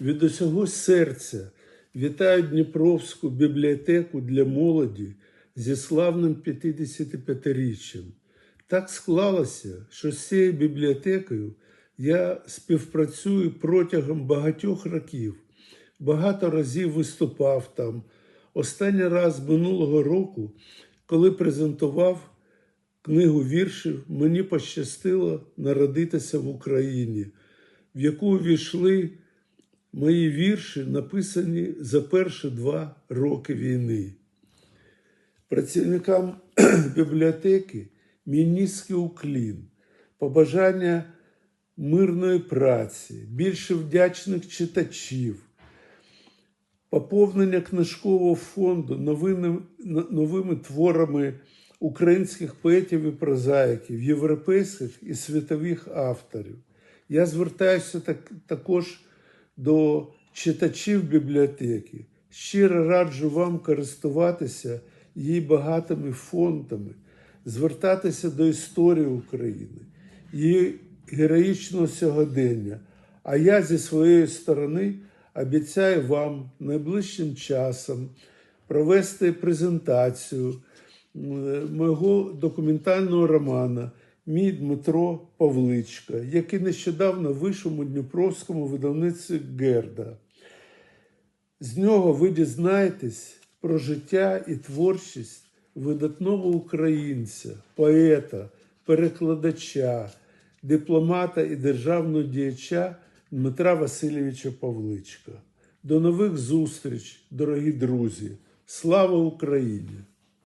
Від усього серця вітаю Дніпровську бібліотеку для молоді зі славним 55-річчям. Так склалося, що з цією бібліотекою я співпрацюю протягом багатьох років. Багато разів виступав там. Останній раз минулого року, коли презентував книгу віршів, мені пощастило народитися в Україні, в яку увійшли мої вірші, написані за перші два роки війни. Працівникам бібліотеки мій уклін, побажання мирної праці, більше вдячних читачів, поповнення книжкового фонду новими, новими творами українських поетів і прозаїків, європейських і світових авторів. Я звертаюся так, також до читачів бібліотеки. Щиро раджу вам користуватися її багатими фондами, звертатися до історії України, її героїчного сьогодення. А я зі своєї сторони обіцяю вам найближчим часом провести презентацію е, мого документального романа Мій Дмитро Павличка, який нещодавно вийшов у Дніпровському видавництві Герда. З нього ви дізнаєтесь про життя і творчість видатного українця, поета, перекладача, дипломата і державного діяча Дмитра Васильовича Павличка. До нових зустріч, дорогі друзі! Слава Україні!